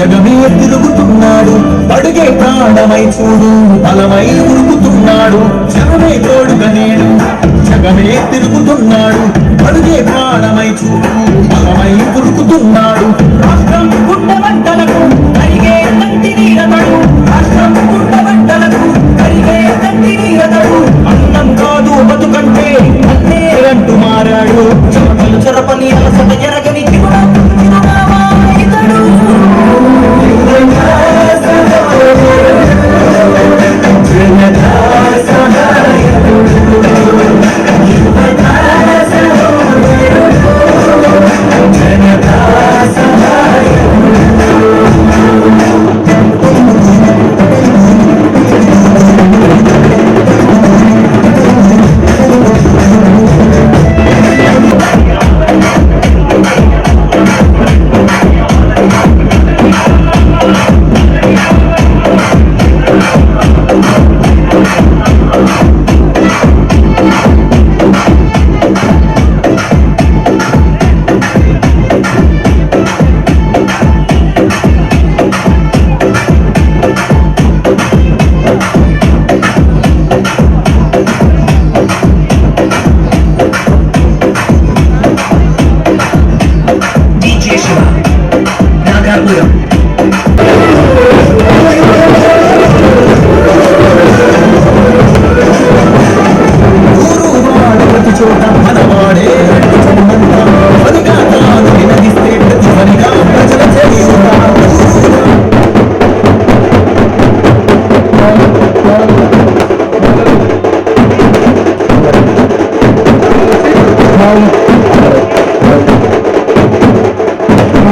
జగమే తిరుగుతున్నాడు. పడుగే ప్రాణమై చూడు బలమై ఉరుకుతున్నాడు. జగమే తోడుగా నేడు జగమే తిరుగుతున్నాడు. అడుగే ప్రాణమై చూడు బలమై ఉరుకుతున్నాడు. రాష్ట్రం గుండెబట్టలకు కరిగే తంటి నీరతడు రాష్ట్రం గుండెబట్టలకు తంటి నీరతడు అన్నం కాదు బతుకంటే అన్నే అంటూ మారాడు. చెరపని అలసట ఎరగని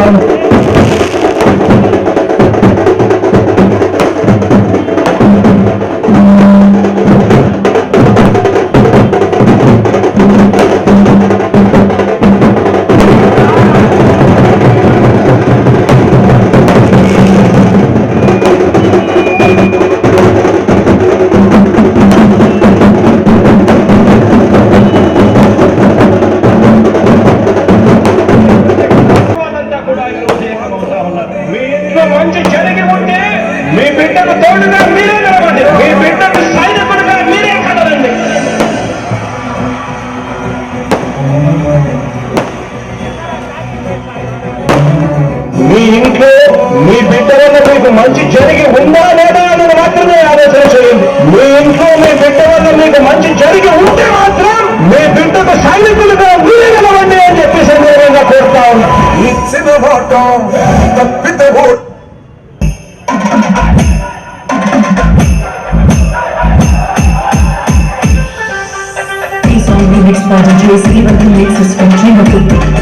Amen. మీ ఇంట్లో మీ బిడ్డ వల్ల మీకు మంచి జరిగి ఉందా లేదా అనేది మాత్రమే ఆలోచన చేయండి. మీ ఇంట్లో మీ బిడ్డ వల్ల మీకు మంచి జరిగి ఉంటే మాత్రం మీ బిడ్డకు సైనికులుగా మీరే నిలవండి అని చెప్పి సందర్భంగా కోరుతా ఉన్నా. ఇచ్చిన మాట తప్పిత remixes from Dreamer Vijay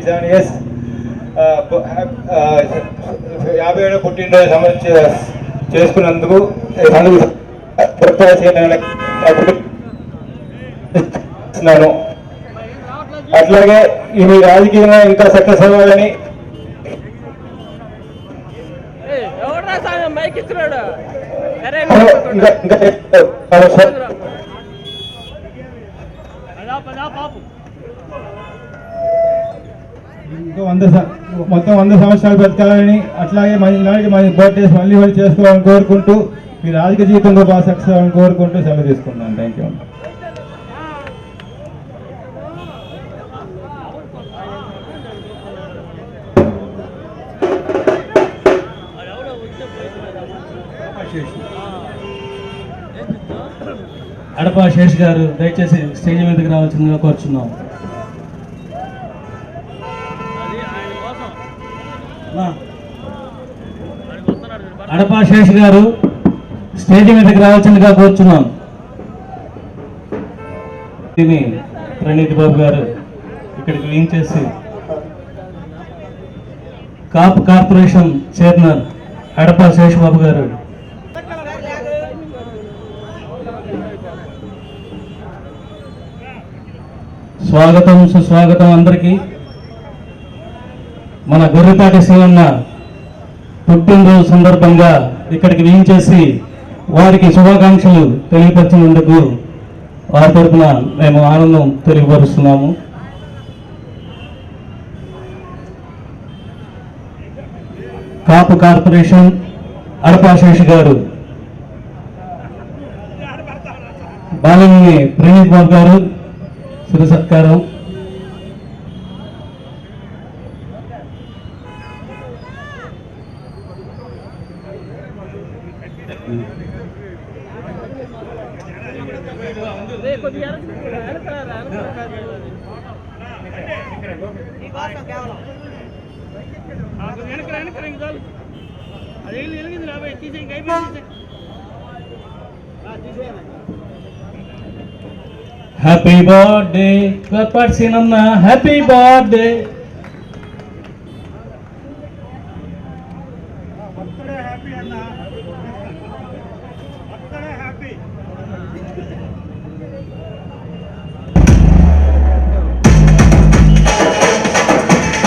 seven fifty seven years యాభై ఏడో పుట్టినరోజు సంబంధించి చేసుకున్నందుకు ఇస్తున్నాను అట్లాగే ఈ మీ రాజకీయంగా ఇంకా సక్సెస్ అవ్వాలని ఇంకా ఇంకో వంద మొత్తం వంద సంవత్సరాలు బ్రతకాలని అట్లాగే మన నాటికి మన బర్త్డే మళ్ళీ మళ్ళీ చేసుకోవాలని కోరుకుంటూ మీ రాజకీయ జీవితంలో బాగా సక్సెస్ అవ్వాలని కోరుకుంటూ సెలవు తీసుకున్నాను థ్యాంక్ యూ అడప శేష్ గారు దయచేసి స్టేజ్ మీదకి రావాల్సిందిగా కోరుచున్నాం. అడపా శేష్ గారు స్టేజ్ మీదకి రావాల్సిందిగా కోరుచున్నాం. తిని ప్రణీత్ బాబు గారు ఇక్కడికి లింక్ చేసి కాప్ కార్పొరేషన్ చైర్మన్ అడపా శేషబాబు గారు. స్వాగతం సుస్వాగతం అందరికీ. మన గొర్రెపాటి శివన్న పుట్టినరోజు సందర్భంగా ఇక్కడికి వేయించేసి వారికి శుభాకాంక్షలు తెలియపరిచినందుకు వారి తరఫున మేము ఆనందం తెలియపరుస్తున్నాము. కాపు కార్పొరేషన్ అడపాశేషి గారు బాలని ప్రణీత్ బాబు గారు శివ వెనకరా వెనకరా ఇంక చాలు అది వెలిగింది అయిపోయింది హ్యాపీ బర్త్డే పర్సన్ అన్న happy birthday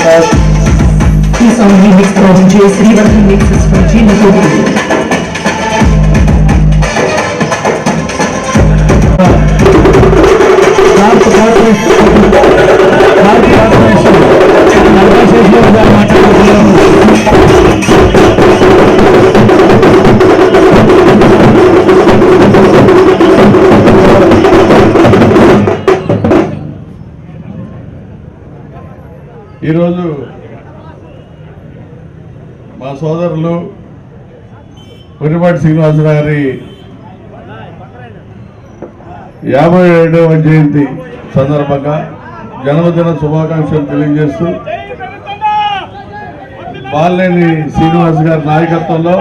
This song remix from J. Srivan remixes from Gina Gopi. ఈరోజు మా సోదరులు కొరిపాటి శ్రీనివాసరావు గారి యాభై ఏడవ జయంతి సందర్భంగా జన్మదిన శుభాకాంక్షలు తెలియజేస్తూ బాలినేని శ్రీనివాస్ గారి నాయకత్వంలో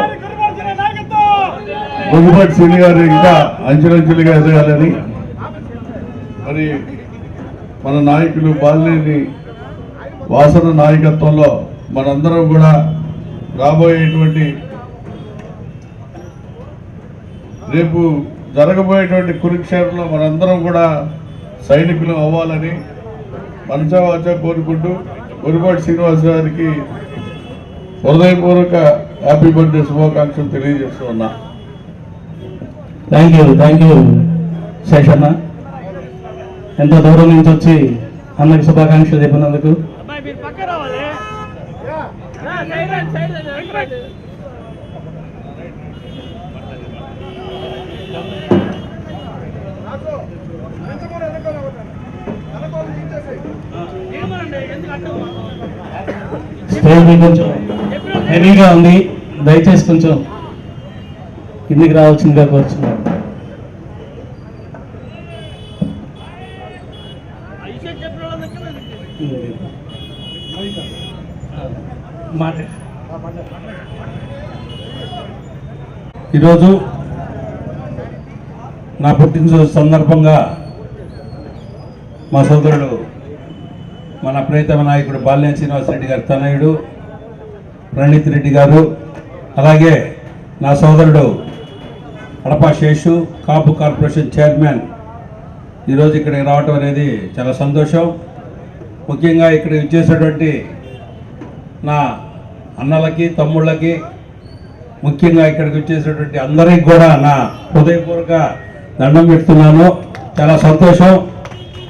బొగ్గుపాటి శ్రీని గారు ఇంకా అంచెలంచెలుగా ఎదగాలని మరి మన నాయకులు బాలినేని వాసన నాయకత్వంలో మనందరం కూడా రాబోయేటువంటి రేపు జరగబోయేటువంటి కురుక్షేత్రంలో మనందరం కూడా సైనికులు అవ్వాలని మనసావాచ కోరుకుంటూ గురుపాటి శ్రీనివాస్ గారికి హృదయపూర్వక హ్యాపీ బర్త్డే శుభాకాంక్షలు తెలియజేస్తూ ఉన్నా. Thank you thank you Seshanna. ఎంతో దూరం నుంచి వచ్చి అందరికి శుభాకాంక్షలు చెప్పినందుకు మీరు పక్క రావాలి? స్టేజ్ కొంచెం హెవీగా ఉంది. దయచేసి కొంచెం కిందికి రావాల్సిందిగా కోరుచున్నాను ఆ విషయం చెప్పిన వాళ్ళ దగ్గర ఇది. మాట ఈరోజు నా పుట్టినరోజు సందర్భంగా మా సోదరుడు మన ప్రియతమ నాయకుడు బాల్యం శ్రీనివాసరెడ్డి గారి తనయుడు ప్రణీత్ రెడ్డి గారు అలాగే నా సోదరుడు అడపా శేషు కాపు కార్పొరేషన్ చైర్మన్ ఈరోజు ఇక్కడికి రావటం అనేది చాలా సంతోషం. ముఖ్యంగా ఇక్కడ ఇచ్చేసినటువంటి నా అన్నలకి తమ్ముళ్ళకి ముఖ్యంగా ఇక్కడికి వచ్చేసినటువంటి అందరికి కూడా నా హృదయపూర్వక దండం పెడుతున్నాను. చాలా సంతోషం.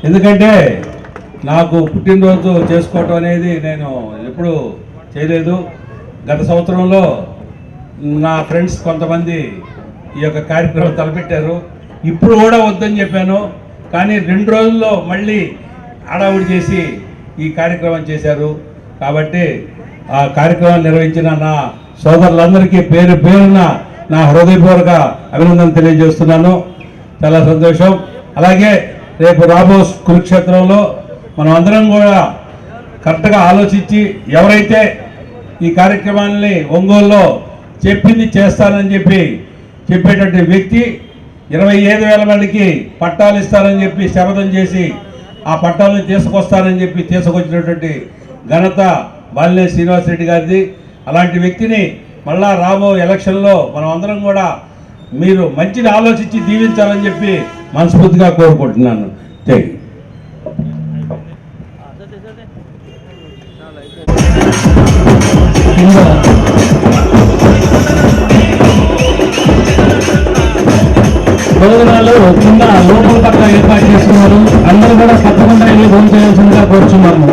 ఎందుకంటే నాకు పుట్టినరోజు చేసుకోవటం అనేది నేను ఎప్పుడు చేయలేదు. గత సంవత్సరంలో నా ఫ్రెండ్స్ కొంతమంది ఈ యొక్క కార్యక్రమం తలపెట్టారు. ఇప్పుడు కూడా వద్దని చెప్పాను. కానీ రెండు రోజుల్లో మళ్ళీ హడావుడి చేసి ఈ కార్యక్రమం చేశారు. కాబట్టి ఆ కార్యక్రమాన్ని నిర్వహించిన నా సోదరులందరికీ పేరు పేరున నా హృదయపూర్వక అభినందన తెలియజేస్తున్నాను. చాలా సంతోషం. అలాగే రేపు రాబో కురుక్షేత్రంలో మనం అందరం కూడా కరెక్ట్గా ఆలోచించి ఎవరైతే ఈ కార్యక్రమాన్ని ఒంగోలులో చెప్పింది చేస్తానని చెప్పి చెప్పేటటువంటి వ్యక్తి ఇరవై ఐదు వేల మందికి పట్టాలు ఇస్తారని చెప్పి శపథం చేసి ఆ పట్టాలను తీసుకొస్తానని చెప్పి తీసుకొచ్చినటువంటి ఘనత బాలినే శ్రీనివాసరెడ్డి గారిది. అలాంటి వ్యక్తిని మళ్ళా రాబో ఎలక్షన్లో మనం అందరం కూడా మీరు మంచిని ఆలోచించి దీవించాలని చెప్పి మనస్ఫూర్తిగా కోరుకుంటున్నాను. థ్యాంక్ కింద భోజనాలు కింద లోపల పక్క ఏర్పాటు చేస్తున్నారు అందరూ కూడా తప్పకుండా వెళ్ళి భోజనం చేయాల్సిందిగా కోరుచున్నాము.